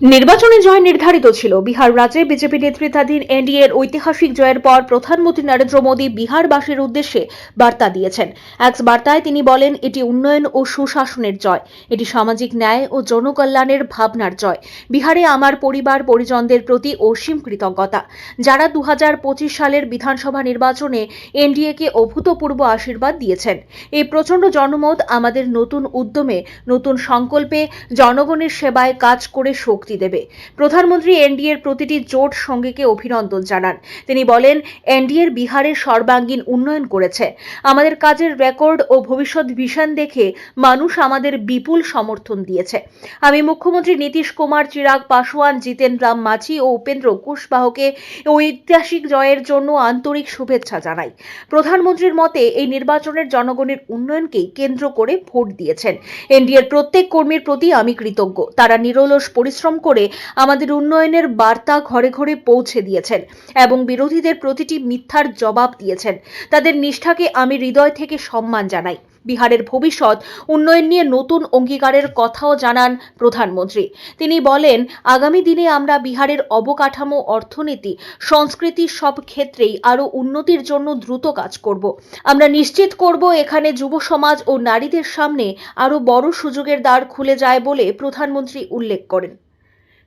নির্বাচনে জয় নির্ধারিত ছিল। বিহার রাজ্যে বিজেপি নেতৃত্বাধীন এনডিএ এর ঐতিহাসিক জয়ের পর প্রধানমন্ত্রী নরেন্দ্র মোদী বিহারবাসীর উদ্দেশ্যে বার্তা দিয়েছেন। এক বার্তায় তিনি বলেন, এটি উন্নয়ন ও সুশাসনের জয়। এটি সামাজিক ন্যায় ও জনকল্যাণের ভাবনার জয়। বিহারে আমার পরিবার, পরিজনদের প্রতি অসীম কৃতজ্ঞতা। যারা দু হাজার পঁচিশ সালের বিধানসভা নির্বাচনে এনডিএকে অভূতপূর্ব আশীর্বাদ দিয়েছেন। এই প্রচণ্ড জনমত আমাদের নতুন উদ্যমে, নতুন সংকল্পে, জনগণের সেবায় কাজ করে শক্তি দেবে। প্রধানমন্ত্রী এনডিএর প্রতিটি জোট সঙ্গীকে অভিনন্দন জানান। তিনি বলেন, এনডিএর বিহারের সর্বাঙ্গীন উন্নয়ন করেছে। আমাদের কাজের রেকর্ড ও ভবিষ্যৎ ভিশন দেখে মানুষ আমাদের বিপুল সমর্থন দিয়েছে। আমি মুখ্যমন্ত্রী নীতিশ কুমার, চিরাগ পাসওয়ান জিতেন রাম মাঝি ও উপেন্দ্র কুশবাহকে ঐতিহাসিক জয়ের জন্য আন্তরিক শুভেচ্ছা জানাই। প্রধানমন্ত্রীর মতে, এই নির্বাচনের জনগণের উন্নয়নকেই কেন্দ্র করে ভোট দিয়েছেন। এনডিএর প্রত্যেক কর্মীর প্রতি আমি কৃতজ্ঞ। তারা নিরলস পরিশ্রম করে আমাদের উন্নয়নের বার্তা ঘরে ঘরে পৌঁছে দিয়েছেন এবং বিরোধীদের প্রতিটি মিথ্যার জবাব দিয়েছেন। তাদের নিষ্ঠাকে আমি হৃদয় থেকে সম্মান জানাই। বিহারের ভবিষ্যৎ, উন্নয়ন নিয়ে নতুন অঙ্গীকারের কথাও জানান প্রধানমন্ত্রী। তিনি বলেন, আগামী দিনে আমরা বিহারের অবকাঠামো, অর্থনীতি, সংস্কৃতি সব ক্ষেত্রেই আরও উন্নতির জন্য দ্রুত কাজ করব। আমরা নিশ্চিত করব এখানে যুব সমাজ ও নারীদের সামনে আরও বড় সুযোগের দ্বার খুলে যায় বলে প্রধানমন্ত্রী উল্লেখ করেন।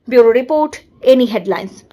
Bureau Report, any headlines.